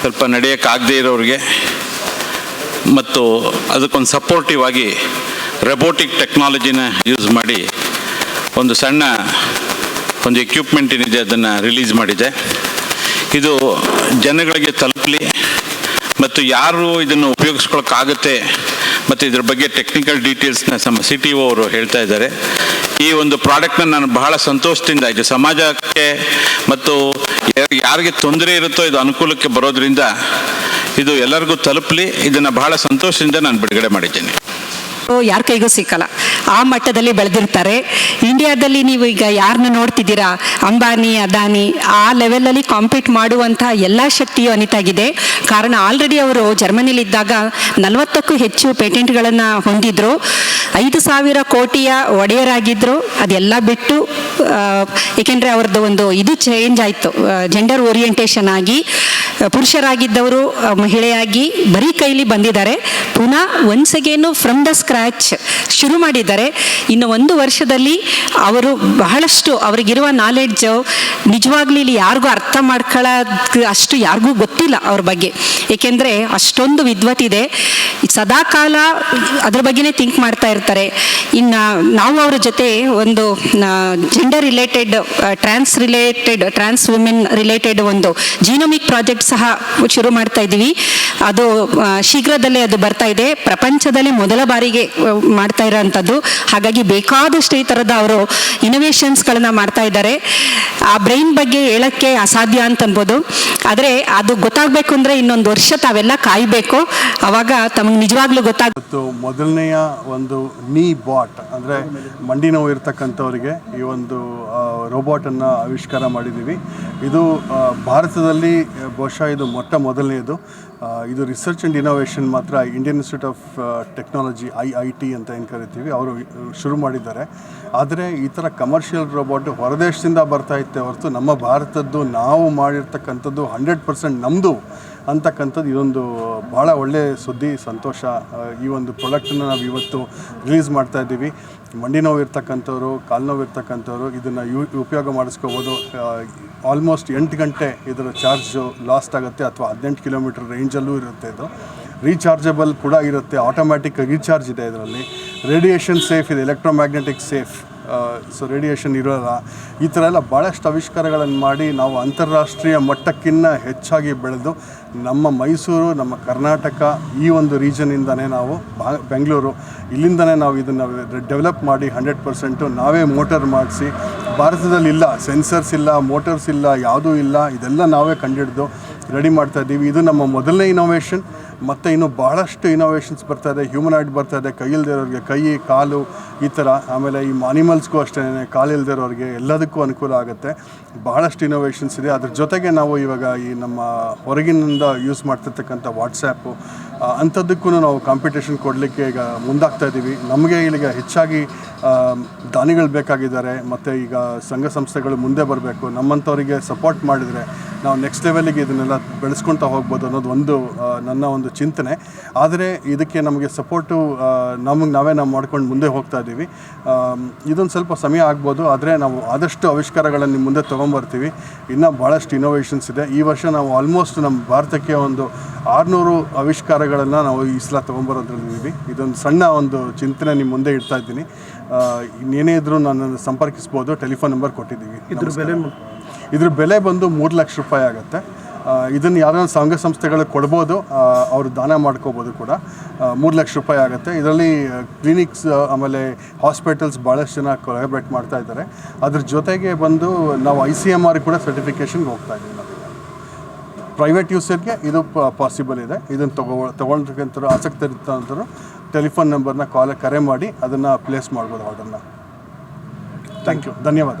ಸ್ವಲ್ಪ ನಡೆಯೋಕ್ಕಾಗದೇ ಇರೋರಿಗೆ ಮತ್ತು ಅದಕ್ಕೊಂದು ಸಪೋರ್ಟಿವ್ ಆಗಿ ರೆಬೋಟಿಕ್ ಟೆಕ್ನಾಲಜಿನ ಯೂಸ್ ಮಾಡಿ ಒಂದು ಸಣ್ಣ ಒಂದು ಎಕ್ವಿಪ್ಮೆಂಟ್ ಏನಿದೆ ಅದನ್ನು ರಿಲೀಸ್ ಮಾಡಿದೆ. ಇದು ಜನಗಳಿಗೆ ತಲುಪಲಿ ಮತ್ತು ಯಾರು ಇದನ್ನು ಉಪಯೋಗಿಸ್ಕೊಳಕ್ಕಾಗುತ್ತೆ ಮತ್ತು ಇದ್ರ ಬಗ್ಗೆ ಟೆಕ್ನಿಕಲ್ ಡೀಟೇಲ್ಸ್ನ ಸಮ ಸಿ ಟಿ ಒ ಅವರು ಹೇಳ್ತಾ ಇದ್ದಾರೆ. ಈ ಒಂದು ಪ್ರಾಡಕ್ಟ್ನ ನಾನು ಬಹಳ ಸಂತೋಷದಿಂದ ಇದು ಸಮಾಜಕ್ಕೆ ಮತ್ತು ಯಾರಿಗೆ ತೊಂದರೆ ಇರುತ್ತೋ ಇದು ಅನುಕೂಲಕ್ಕೆ ಬರೋದ್ರಿಂದ ಇದು ಎಲ್ಲರಿಗೂ ತಲುಪಲಿ, ಇದನ್ನು ಬಹಳ ಸಂತೋಷದಿಂದ ನಾನು ಬಿಡುಗಡೆ ಮಾಡಿದ್ದೇನೆ. ಯಾರ ಕೈಗೂ ಸಿಕ್ಕಲ್ಲ. ಆ ಮಟ್ಟದಲ್ಲಿ ಬೆಳೆದಿರ್ತಾರೆ. ಇಂಡಿಯಾದಲ್ಲಿ ನೀವು ಈಗ ಯಾರನ್ನ ನೋಡ್ತಿದ್ದೀರಾ? ಅಂಬಾನಿ, ಅದಾನಿ, ಆ ಲೆವೆಲಲ್ಲಿ ಕಾಂಪೀಟ್ ಮಾಡುವಂಥ ಎಲ್ಲ ಶಕ್ತಿಯು ಅನಿತಾಗಿದೆ ಕಾರಣ ಆಲ್ರೆಡಿ ಅವರು ಜರ್ಮನಿಲಿದ್ದಾಗ ನಲವತ್ತಕ್ಕೂ ಹೆಚ್ಚು ಪೇಟೆಂಟ್ಗಳನ್ನು ಹೊಂದಿದ್ರು. ಐದು ಸಾವಿರ ಕೋಟಿಯ ಒಡೆಯರಾಗಿದ್ದರು ಅದೆಲ್ಲ ಬಿಟ್ಟು ಏಕೆಂದರೆ ಅವ್ರದ್ದು ಒಂದು ಇದು ಚೇಂಜ್ ಆಯಿತು. ಜೆಂಡರ್ ಓರಿಯೆಂಟೇಷನ್ ಆಗಿ ಪುರುಷರಾಗಿದ್ದವರು ಮಹಿಳೆಯಾಗಿ ಬರೀ ಕೈಲಿ ಬಂದಿದ್ದಾರೆ. ಪುನಃ once again from the scratch ಶುರು ಮಾಡಿದ್ದಾರೆ. ಇನ್ನು ಒಂದು ವರ್ಷದಲ್ಲಿ ಅವರು ಬಹಳಷ್ಟು ಅವರಿಗಿರುವ ನಾಲೆಡ್ಜು ನಿಜವಾಗ್ಲೂ ಇಲ್ಲಿ ಯಾರಿಗೂ ಅರ್ಥ ಮಾಡ್ಕೊಳ್ಳೋದು ಅಷ್ಟು ಯಾರಿಗೂ ಗೊತ್ತಿಲ್ಲ ಅವ್ರ ಬಗ್ಗೆ. ಏಕೆಂದರೆ ಅಷ್ಟೊಂದು ವಿದ್ವತ್ತಿದೆ ಸದಾಕಾಲ ಅದ್ರ ಬಗ್ಗೆನೇ ಥಿಂಕ್ ಮಾಡ್ತಾ ಇರ್ತಾರೆ. ಇನ್ನು ನಾವು ಅವ್ರ ಜೊತೆ ಒಂದು gender related trans related trans women related ಒಂದು ಜೀನೋಮಿಕ್ ಪ್ರಾಜೆಕ್ಟ್ ಸಹ ಶುರು ಮಾಡ್ತಾ ಇದ್ದೀವಿ. ಅದು ಶೀಘ್ರದಲ್ಲೇ ಅದು ಬರ್ತಾ ಇದೆ. ಪ್ರಪಂಚದಲ್ಲಿ ಮೊದಲ ಬಾರಿಗೆ ಮಾಡ್ತಾ ಇರೋವಂಥದ್ದು ಹಾಗಾಗಿ ಬೇಕಾದಷ್ಟು ಈ ಥರದ ಅವರು ಇನೋವೇಷನ್ಸ್ಗಳನ್ನ ಮಾಡ್ತಾ ಇದ್ದಾರೆ. ಆ ಬ್ರೈನ್ ಬಗ್ಗೆ ಹೇಳಕ್ಕೆ ಅಸಾಧ್ಯ ಅಂತ ಅನ್ಬೋದು. ಆದರೆ ಅದು ಗೊತ್ತಾಗಬೇಕು ಅಂದರೆ ಇನ್ನೊಂದು ತಾವೆಲ್ಲ ಕಾಯಬೇಕು. ಅವಾಗ ತಮಗೆ ನಿಜವಾಗ್ಲೂ ಗೊತ್ತಾಗುತ್ತೆ ಮೊದಲನೆಯ ಒಂದು ನೀ ಬಾಟ್, ಅಂದರೆ ಮಂಡಿ ನೋವು ಇರ್ತಕ್ಕಂಥವರಿಗೆ ಈ ಒಂದು ರೋಬೋಟನ್ನು ಆವಿಷ್ಕಾರ ಮಾಡಿದ್ದೀವಿ. ಇದು ಭಾರತದಲ್ಲಿ ಬಹುಶಃ ಇದು ಮೊಟ್ಟ ಮೊದಲನೆಯದು. ಇದು ರಿಸರ್ಚ್ ಆ್ಯಂಡ್ ಇನೋವೇಷನ್ ಮಾತ್ರ Indian Institute of Technology I I T ಅಂತ ಏನು ಕರಿತೀವಿ, ಅವರು ಶುರು ಮಾಡಿದ್ದಾರೆ. ಆದರೆ ಈ ಥರ ಕಮರ್ಷಿಯಲ್ ರೋಬೋಟ್ ಹೊರದೇಶದಿಂದ ಬರ್ತಾ ಇತ್ತೆ ಹೊರತು ನಮ್ಮ ಭಾರತದ್ದು ನಾವು ಮಾಡಿರ್ತಕ್ಕಂಥದ್ದು ಹಂಡ್ರೆಡ್ ಪರ್ಸೆಂಟ್ ನಮ್ಮದು ಅಂತಕ್ಕಂಥದ್ದು ಇದೊಂದು ಭಾಳ ಒಳ್ಳೆಯ ಸುದ್ದಿ, ಸಂತೋಷ. ಈ ಒಂದು ಪ್ರಾಡಕ್ಟನ್ನು ನಾವು ಇವತ್ತು ರಿಲೀಸ್ ಮಾಡ್ತಾ ಇದ್ದೀವಿ. ಮಂಡಿ ನೋವು ಇರ್ತಕ್ಕಂಥವ್ರು ಕಾಲು ನೋವು ಇರ್ತಕ್ಕಂಥವ್ರು ಇದನ್ನು ಯು, ಉಪಯೋಗ ಮಾಡಿಸ್ಕೋಬೋದು. ಆಲ್ಮೋಸ್ಟ್ ಎಂಟು ಗಂಟೆ ಇದರ ಚಾರ್ಜು ಲಾಸ್ಟ್ ಆಗುತ್ತೆ ಅಥವಾ ಹದಿನೆಂಟು ಕಿಲೋಮೀಟರ್ ರೇಂಜಲ್ಲೂ ಇರುತ್ತೆ ಇದು. ರೀಚಾರ್ಜಬಲ್ ಕೂಡ ಇರುತ್ತೆ ಆಟೋಮ್ಯಾಟಿಕ್ ರೀಚಾರ್ಜ್ ಇದೆ ಇದರಲ್ಲಿ. ರೇಡಿಯೇಷನ್ ಸೇಫ್ ಇದೆ ಎಲೆಕ್ಟ್ರೋಮ್ಯಾಗ್ನೆಟಿಕ್ ಸೇಫ್ ಸೊ ರೇಡಿಯೇಷನ್ ಇರೋಲ್ಲ. ಈ ಥರ ಎಲ್ಲ ಭಾಳಷ್ಟು ಆವಿಷ್ಕಾರಗಳನ್ನು ಮಾಡಿ ನಾವು ಅಂತಾರಾಷ್ಟ್ರೀಯ ಮಟ್ಟಕ್ಕಿಂತ ಹೆಚ್ಚಾಗಿ ಬೆಳೆದು ನಮ್ಮ ಮೈಸೂರು, ನಮ್ಮ ಕರ್ನಾಟಕ ಈ ಒಂದು ರೀಜನಿಂದನೇ ನಾವು ಬೆಂಗಳೂರು ಇಲ್ಲಿಂದನೇ ನಾವು ಇದನ್ನು ಡೆವಲಪ್ ಮಾಡಿ ಹಂಡ್ರೆಡ್ ಪರ್ಸೆಂಟು ನಾವೇ ಮೋಟರ್ ಮಾಡಿಸಿ ಭಾರತದಲ್ಲಿ ಇಲ್ಲ ಸೆನ್ಸರ್ಸ್ ಇಲ್ಲ ಮೋಟರ್ಸ್ ಇಲ್ಲ, ಯಾವುದೂ ಇಲ್ಲ, ಇದೆಲ್ಲ ನಾವೇ ಕಂಡುಹಿಡಿದು ರೆಡಿ ಮಾಡ್ತಾ ಇದ್ದೀವಿ. ಇದು ನಮ್ಮ ಮೊದಲನೇ ಇನೋವೇಷನ್ ಮತ್ತು ಇನ್ನು ಭಾಳಷ್ಟು ಇನೋವೇಷನ್ಸ್ ಬರ್ತಾ ಇದೆ. ಹ್ಯೂಮನಾಯ್ಡ್ ಬರ್ತಾ ಇದೆ. ಕೈ ಇಲ್ದಿರೋರಿಗೆ ಕೈ, ಕಾಲು ಈ ಥರ ಆಮೇಲೆ ಈ ಅನಿಮಲ್ಸ್ಗೂ ಅಷ್ಟೇ ಕಾಲು ಇಲ್ದಿರೋರಿಗೆ ಎಲ್ಲದಕ್ಕೂ ಅನುಕೂಲ ಆಗುತ್ತೆ. ಭಾಳಷ್ಟು ಇನೋವೇಷನ್ಸ್ ಇದೆ. ಅದ್ರ ಜೊತೆಗೆ ನಾವು ಇವಾಗ ಈ ನಮ್ಮ ಹೊರಗಿನಿಂದ ಯೂಸ್ ಮಾಡ್ತಿರ್ತಕ್ಕಂಥ ವಾಟ್ಸ್ಯಾಪು ಅಂಥದ್ದಕ್ಕೂ ನಾವು ಕಾಂಪಿಟೇಷನ್ ಕೊಡಲಿಕ್ಕೆ ಈಗ ಮುಂದಾಗ್ತಾ ಇದ್ದೀವಿ. ನಮಗೆ ಈಗ ಹೆಚ್ಚಾಗಿ ದಾನಿಗಳು ಬೇಕಾಗಿದ್ದಾರೆ. ಮತ್ತು ಈಗ ಸಂಘ ಸಂಸ್ಥೆಗಳು ಮುಂದೆ ಬರಬೇಕು. ನಮ್ಮಂಥವರಿಗೆ ಸಪೋರ್ಟ್ ಮಾಡಿದರೆ ನಾವು ನೆಕ್ಸ್ಟ್ ಲೆವೆಲಿಗೆ ಇದನ್ನೆಲ್ಲ ಬೆಳೆಸ್ಕೊಳ್ತಾ ಹೋಗ್ಬೋದು ಅನ್ನೋದು ಒಂದು ನನ್ನ ಒಂದು ಚಿಂತನೆ. ಆದರೆ ಇದಕ್ಕೆ ನಮಗೆ ಸಪೋರ್ಟು ನಮಗೆ ನಾವೇ ನಾವು ಮಾಡ್ಕೊಂಡು ಮುಂದೆ ಹೋಗ್ತಾ ಇದ್ದೀವಿ ಇದೊಂದು ಸ್ವಲ್ಪ ಸಮಯ ಆಗ್ಬೋದು ಆದರೆ ನಾವು ಆದಷ್ಟು ಆವಿಷ್ಕಾರಗಳನ್ನು ನಿಮ್ಮ ಮುಂದೆ ತೊಗೊಂಬರ್ತೀವಿ. ಇನ್ನೂ ಭಾಳಷ್ಟು ಇನೋವೇಷನ್ಸ್ ಇದೆ. ಈ ವರ್ಷ ನಾವು ಆಲ್ಮೋಸ್ಟ್ ನಮ್ಮ ಭಾರತಕ್ಕೆ ಒಂದು ಆರುನೂರು ಆವಿಷ್ಕಾರಗಳನ್ನು ನಾವು ಈ ಸಲ ತೊಗೊಂಬರೋದ್ರಲ್ಲಿದ್ದೀವಿ ಇದೊಂದು ಸಣ್ಣ ಒಂದು ಚಿಂತನೆ ನಿಮ್ಮ ಮುಂದೆ ಇಡ್ತಾ ಇದ್ದೀನಿ. ಇನ್ನೇನೇ ಇದ್ರೂ ನನ್ನನ್ನು ಸಂಪರ್ಕಿಸ್ಬೋದು. ಟೆಲಿಫೋನ್ ನಂಬರ್ ಕೊಟ್ಟಿದ್ದೀವಿ. ಇದ್ರ ಬೆಲೆ ಇದ್ರ ಬೆಲೆ ಬಂದು ಮೂರು ಲಕ್ಷ ರೂಪಾಯಿ ಆಗುತ್ತೆ. ಇದನ್ನು ಯಾರಾದ್ರು ಸಂಘ ಸಂಸ್ಥೆಗಳು ಕೊಡ್ಬೋದು ಅವರು ದಾನ ಮಾಡ್ಕೋಬೋದು ಕೂಡ ಮೂರು ಲಕ್ಷ ರೂಪಾಯಿ ಆಗುತ್ತೆ. ಇದರಲ್ಲಿ ಕ್ಲಿನಿಕ್ಸ್ ಆಮೇಲೆ ಹಾಸ್ಪಿಟಲ್ಸ್ ಭಾಳಷ್ಟು ಜನ ಕೊಲಾಬ್ರೇಟ್ ಮಾಡ್ತಾ ಇದ್ದಾರೆ. ಅದ್ರ ಜೊತೆಗೆ ಬಂದು ನಾವು ಐ ಸಿ ಎಂ ಆರ್ ಕೂಡ ಸರ್ಟಿಫಿಕೇಷನ್ಗೆ ಹೋಗ್ತಾ ಇದ್ದೀವಿ ನಾವು. ಪ್ರೈವೇಟ್ ಯೂಸರ್ಗೆ ಇದು ಪಾಸಿಬಲ್ ಇದೆ. ಇದನ್ನು ತಗೋ ತೊಗೊಳ್ತಕ್ಕಂಥವ್ರು ಆಸಕ್ತಿ ಇರ್ತಂಥವ್ರು ಟೆಲಿಫೋನ್ ನಂಬರ್ನ ಕಾಲ್ ಕರೆ ಮಾಡಿ ಅದನ್ನು ಪ್ಲೇಸ್ ಮಾಡ್ಬೋದು ಆರ್ಡರ್ನ ಥ್ಯಾಂಕ್ ಯು ಧನ್ಯವಾದ.